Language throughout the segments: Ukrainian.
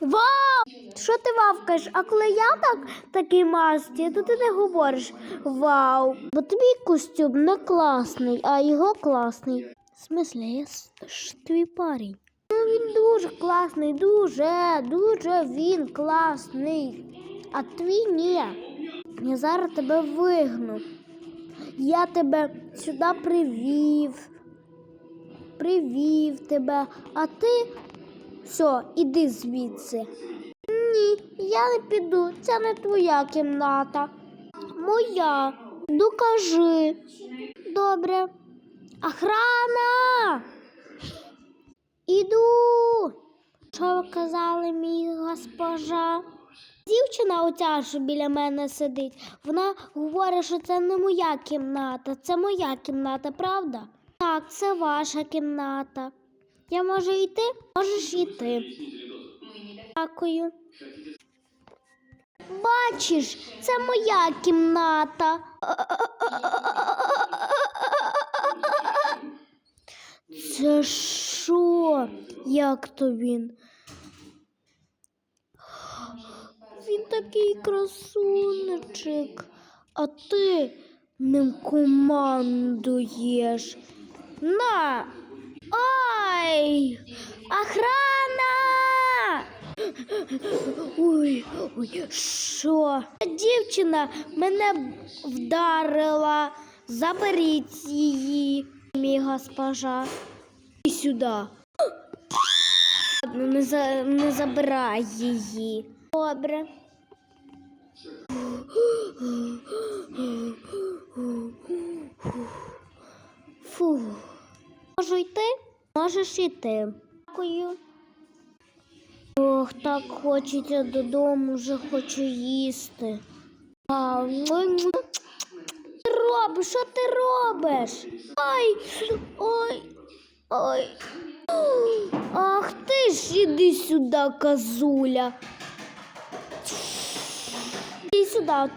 Вау! Що ти вавкаєш? А коли я так такий масті, то ти не говориш вау. Бо твій костюм не класний, а його класний. В смислі, я ж твій парень. Ну, він дуже класний, дуже, дуже він класний. А твій ні. Я зараз тебе вигну. Я тебе сюди привів. Привів тебе, а ти все, іди звідси. Ні, я не піду. Це не твоя кімната. Моя. Докажи. Добре. Охрана. Іду. Що казали, мій госпожа? Дівчина оця, що біля мене сидить, вона говорить, що це не моя кімната, це моя кімната, правда? Так, це ваша кімната. Я можу йти? Можеш йти. Дякую. Бачиш, це моя кімната. Це що? Як то він? Він такий красунчик, а ти ним командуєш. На! Ай! Охрана! Ой, ой, що? Дівчина мене вдарила. Заберіть її, мій госпожа. І сюди. Не, за, не забирай її. Добре. Фу. Можеш йти. Дякую. Ох, так хочеться додому, вже хочу їсти. А, ну. Ти робиш, що ти робиш? Ой, ой, ой. Ах ти ж іди сюди, козуля. Іди сюди.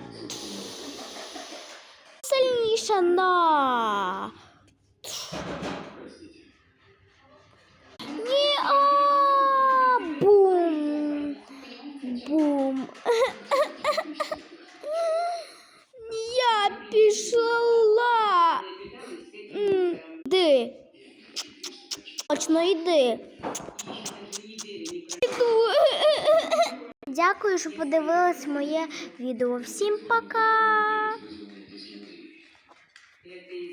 Сильніше на. Ні, а, бум. Бум. Я пішла. Йди. Точно йди. Дякую, що подивились моє відео. Всім пока!